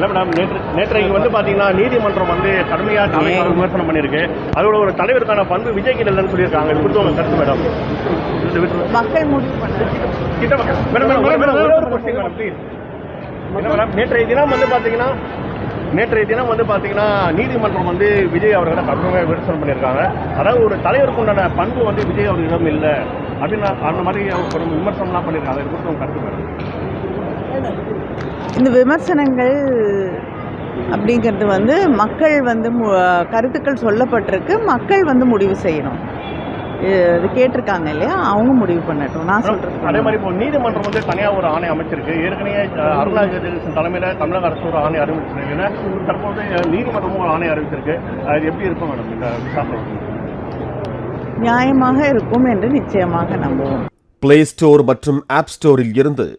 இல்ல மேடம் நேற்று நேற்றைக்கு வந்து பாத்தீங்கன்னா நீதிமன்றம் வந்து கடுமையா தலைவர் விமர்சனம் பண்ணியிருக்கு. அதோட ஒரு தலைவருக்கான பண்பு விஜய்க்கு இல்லைன்னு சொல்லியிருக்காங்க. இது உங்க கருத்து மேடம். மக்கள் முடிவு கிட்ட. மேடம் மேடம் மேடம், மேடம் ஒரே ஒரு question மேடம் ப்ளீஸ் என்ன மேடம் நேற்றைய தினம் வந்து பாத்தீங்கன்னா நேற்றைய தினம் வந்து பாத்தீங்கன்னா நீதிமன்றம் வந்து விஜய் அவர்களை கடுமையாக விமர்சனம் பண்ணியிருக்காங்க. அதாவது ஒரு தலைவருக்கு உண்டான பண்பு வந்து விஜய் அவர்களிடம் இல்லை. அப்படின்னு அந்த மாதிரி ஒரு விமர்சனம்லாம் பண்ணியிருக்காங்க. இது உங்க கருத்து மேடம். இந்த விமர்சனங்கள் அப்படிங்கிறது வந்து மக்கள் வந்து மு- கருத்துக்கள் சொல்லப்பட்டிருக்கு. மக்கள் வந்து முடிவு செய்யணும். இது கேட்டிருக்காங்க இல்லையா? அவங்க முடிவு பண்ணட்டும். நான் அதே சொல்றது மாதிரி இப்போ நீதிமன்றம் வந்து தனியாக ஒரு ஆணை அமைச்சிருக்கு. ஏற்கனவே அருணா ஜெகதீசன் தலைமையில் தமிழக அரசு ஒரு ஆணை அறிவிச்சிருக்கு தற்போது நீதிமன்றமும் ஒரு ஆணை அறிவிச்சிருக்கு. அது எப்படி இருக்கும் மேடம்? இந்த விசாரணை? நியாயமாக இருக்கும் என்று நிச்சயமாக நம்புவோம். பிளே ஸ்டோர் மற்றும் ஆப் ஸ்டோரில் இருந்து